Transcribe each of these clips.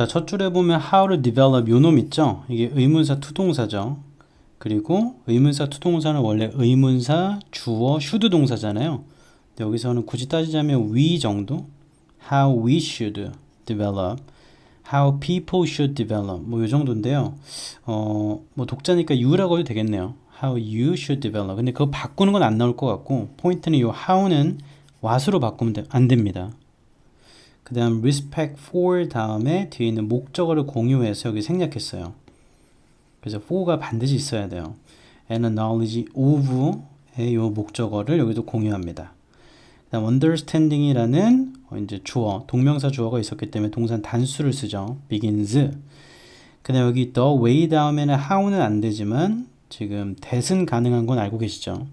자, 첫 줄에 보면 how를 develop 요놈 있죠? 이게 의문사 투동사죠. 그리고 의문사 투동사는 원래 의문사 주어 should 동사잖아요. 여기서는 굳이 따지자면 we 정도 how we should develop how people should develop 뭐요 정도인데요. 어, 뭐 독자니까 you라고 해도 되겠네요. how you should develop. 근데 그거 바꾸는 건 안 나올 것 같고 포인트는 이 how는 what으로 바꾸면 돼- 안 됩니다. 그 다음 respect for 다음에 뒤에 있는 목적어를 공유해서 여기 생략했어요. 그래서 for가 반드시 있어야 돼요. and knowledge of의 요 목적어를 여기도 공유합니다. 그다음 understanding이라는 어, 이제 주어, 동명사 주어가 있었기 때문에 동사 단수를 쓰죠. begins. 그다음 여기 the way 다음에는 how는 안 되지만 지금 that은 가능한 건 알고 계시죠?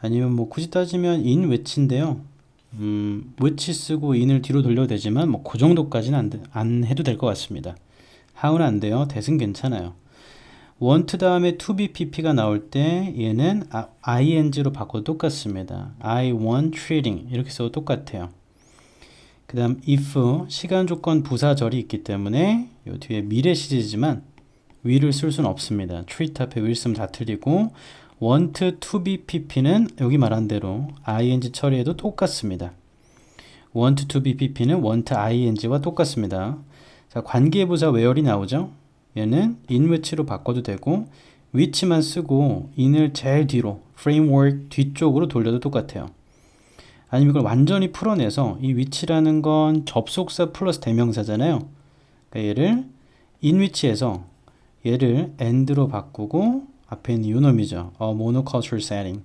아니면 뭐 굳이 따지면 in which인데요. 음, which 쓰고 in을 뒤로 돌려도 되지만 뭐 그 정도까지는 안, 돼- 안 해도 될 것 같습니다. how는 안 돼요. that은 괜찮아요. want 다음에 to be pp가 나올 때 얘는 아- ing로 바꿔도 똑같습니다. I want treating 이렇게 써도 똑같아요. 그 다음 if 시간 조건 부사절이 있기 때문에 요 뒤에 미래 시제지만 will을 쓸 수는 없습니다. treat 앞에 will 쓰면 다 틀리고 want to be pp는 여기 말한 대로 ing 처리해도 똑같습니다. want to be pp는 want ing와 똑같습니다. 자, 관계부사 where이 나오죠? 얘는 in which로 바꿔도 되고 which만 쓰고 in을 제일 뒤로 framework 뒤쪽으로 돌려도 똑같아요. 아니면 이걸 완전히 풀어내서 이 which라는 건 접속사 플러스 대명사잖아요. 그러니까 얘를 in which에서 얘를 and로 바꾸고 앞에 있는 요 놈이죠. a monoculture setting.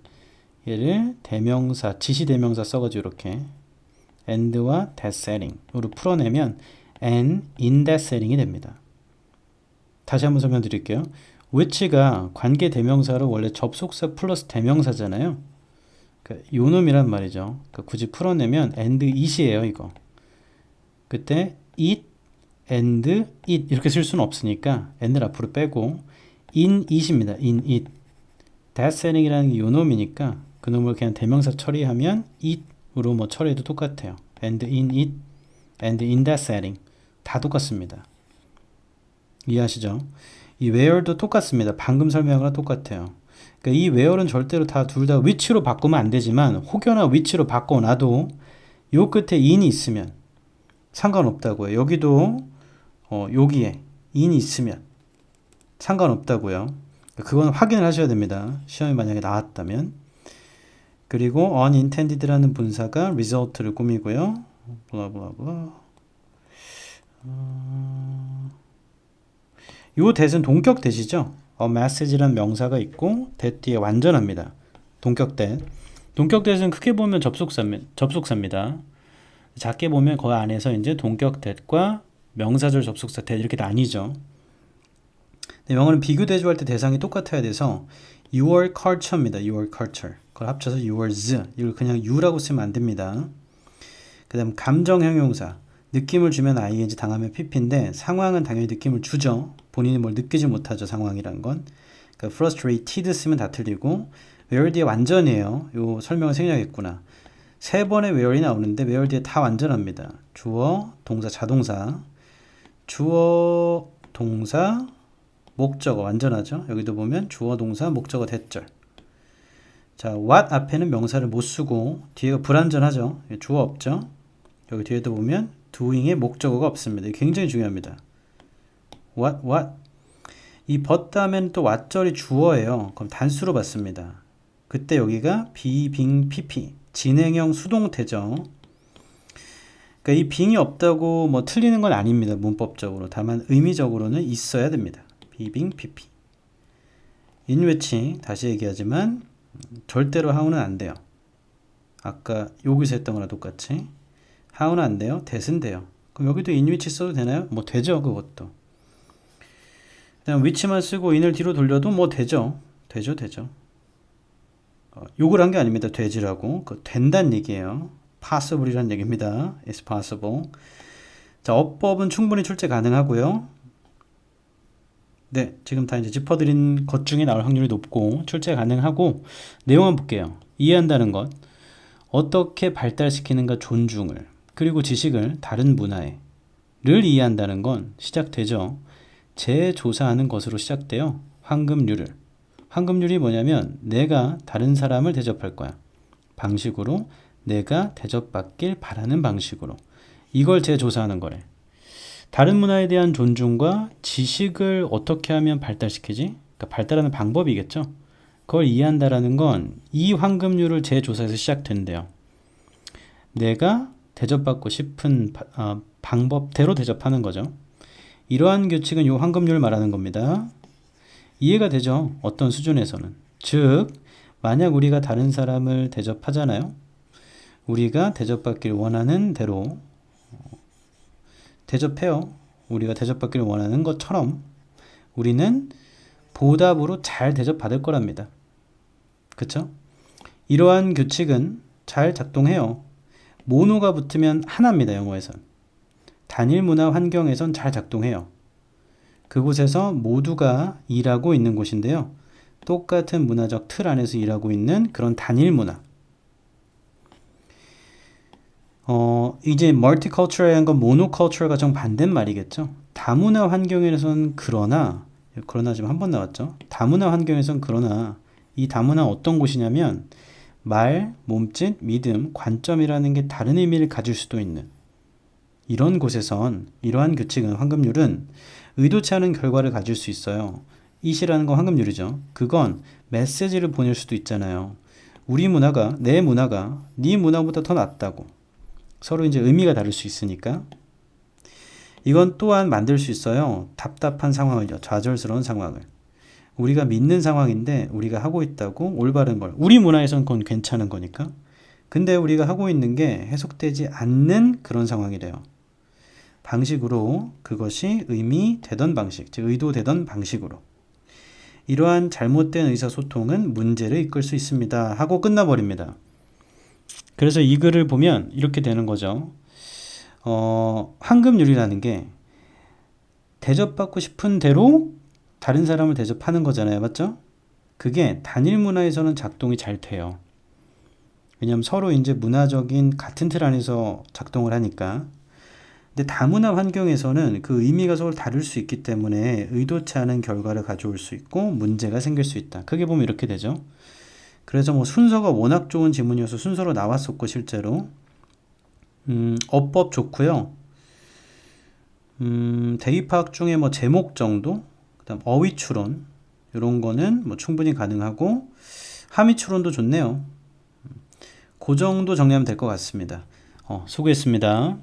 얘를 대명사, 지시 대명사 써가지고 이렇게 and와 that setting으로 풀어내면 and in that setting이 됩니다. 다시 한번 설명드릴게요. which가 관계 대명사로 원래 접속사 플러스 대명사잖아요. 그러니까 요 놈이란 말이죠. 그러니까 굳이 풀어내면 and it이에요, 이거. 그때 it and it 이렇게 쓸 수는 없으니까 and를 앞으로 빼고 it입니다. in setting이라는 게 요 놈이니까 그 놈을 그냥 대명사 처리하면 it으로 뭐 처리해도 똑같아요. and in it, and in that setting 다 똑같습니다. 이해하시죠? 이 where도 똑같습니다. 방금 거랑 똑같아요. 그러니까 이 where는 절대로 다둘다 which로 바꾸면 안 되지만 혹여나 which로 바꿔놔도 요 끝에 in이 있으면 상관없다고요. 여기도 어, 여기에 in이 있으면 상관없다고요. 그건 확인을 하셔야 됩니다. 시험이 만약에 나왔다면. 그리고 unintended라는 분사가 result를 꾸미고요. 블라블라블라. 요 that은 동격 that이죠. a message라는 명사가 있고 that 뒤에 완전합니다. 동격 that. 동격 that은 크게 보면 접속사입니다. 접속사입니다. 작게 보면 그 안에서 이제 동격 that과 명사절 접속사 that 이렇게 나뉘죠. 영어는 비교 대조할 때 대상이 똑같아야 돼서 your culture입니다. your culture. 그걸 합쳐서 yours. 이걸 그냥 you라고 쓰면 안 됩니다. 그 다음 감정 형용사. 느낌을 주면 ing 당하면 pp인데 상황은 당연히 느낌을 주죠. 본인이 뭘 느끼지 못하죠. 상황이란 건. 그러니까 frustrated 쓰면 다 틀리고 where 뒤에 완전이에요. 요 설명을 생략했구나. 세 번의 where이 나오는데 where 뒤에 다 완전합니다. 주어, 동사, 자동사. 주어, 동사, 목적어 완전하죠. 여기도 보면 주어, 동사, 목적어 대절. 자, what 앞에는 명사를 못 쓰고 뒤에가 불완전하죠. 주어 없죠. 여기 뒤에도 보면 doing의 목적어가 없습니다. 굉장히 중요합니다. what what 이 but 다음에는 또 what절이 주어예요. 그럼 단수로 받습니다. 그때 여기가 be, being, pp 진행형 수동태죠. 그러니까 이 being이 없다고 뭐 틀리는 건 아닙니다. 문법적으로. 다만 의미적으로는 있어야 됩니다. Being, pp which 다시 얘기하지만 절대로 how는 안 돼요. 아까 여기서 했던 거랑 똑같이 how는 안 돼요. that은 돼요. 그럼 여기도 which 써도 되나요? 뭐 되죠. 그것도. 그다음 which만 쓰고 in을 뒤로 돌려도 뭐 되죠. 되죠. 되죠. 어, 욕을 한 게 아닙니다. 되지라고. 그 된다는 얘기예요. possible이라는 얘기입니다. is possible. 자, 어법은 충분히 출제 가능하고요. 네, 지금 다 이제 짚어드린 것 중에 나올 확률이 높고 출제 가능하고 내용만 볼게요. 이해한다는 것, 어떻게 발달시키는가 존중을 그리고 지식을 다른 문화에 이해한다는 건 시작되죠. 재조사하는 것으로 시작돼요. 황금률을. 황금률이 뭐냐면 내가 다른 사람을 대접할 거야. 방식으로 내가 대접받길 바라는 방식으로. 이걸 재조사하는 거래. 다른 문화에 대한 존중과 지식을 어떻게 하면 발달시키지? 그러니까 발달하는 방법이겠죠. 그걸 이해한다라는 건 이 황금률을 재조사해서 시작된대요. 내가 대접받고 싶은 바- 아, 방법대로 대접하는 거죠. 이러한 규칙은 이 황금률을 말하는 겁니다. 이해가 되죠? 어떤 수준에서는. 즉, 만약 우리가 다른 사람을 대접하잖아요. 우리가 대접받길 원하는 대로 어, 대접해요. 우리가 대접받길 원하는 것처럼 우리는 보답으로 잘 대접받을 거랍니다. 그쵸? 이러한 규칙은 잘 작동해요. 모노가 붙으면 하나입니다. 영어에선. 단일 문화 환경에선 잘 작동해요. 그곳에서 모두가 일하고 있는 곳인데요. 똑같은 문화적 틀 안에서 일하고 있는 그런 단일 문화. 어, 이제 멀티컬처럴한 건 모노컬처럴과 정반대 말이겠죠. 다문화 환경에선 그러나 그러나 지금 한 번 나왔죠. 다문화 환경에선 그러나 이 다문화 어떤 곳이냐면 말, 몸짓, 믿음, 관점이라는 게 다른 의미를 가질 수도 있는 이런 곳에선 이러한 규칙은 황금률은 의도치 않은 결과를 가질 수 있어요. 이시라는 건 황금률이죠. 그건 메시지를 보낼 수도 있잖아요. 우리 문화가 내 문화가 네 문화보다 더 낫다고 서로 이제 의미가 다를 수 있으니까 이건 또한 만들 수 있어요. 답답한 상황을요. 좌절스러운 상황을. 우리가 믿는 상황인데 우리가 하고 있다고 올바른 걸. 우리 문화에선 그건 괜찮은 거니까. 근데 우리가 하고 있는 게 해석되지 않는 그런 상황이래요. 방식으로 그것이 의미되던 방식, 즉 의도되던 방식으로. 이러한 잘못된 의사소통은 문제를 이끌 수 있습니다. 하고 끝나버립니다. 그래서 이 글을 보면 이렇게 되는 거죠. 어, 황금률이라는 게 대접받고 싶은 대로 다른 사람을 대접하는 거잖아요. 맞죠? 그게 단일 문화에서는 작동이 잘 돼요. 왜냐하면 서로 이제 문화적인 같은 틀 안에서 작동을 하니까. 근데 다문화 환경에서는 그 의미가 서로 다를 수 있기 때문에 의도치 않은 결과를 가져올 수 있고 문제가 생길 수 있다. 크게 보면 이렇게 되죠. 그래서 뭐 순서가 워낙 좋은 지문이어서 순서로 나왔었고 실제로 음, 어법 좋고요. 음, 대입학 중에 뭐 제목 정도, 그다음 어휘 추론 이런 거는 뭐 충분히 가능하고 함의 추론도 좋네요. 그 정도 정리하면 될 것 같습니다. 어, 수고했습니다.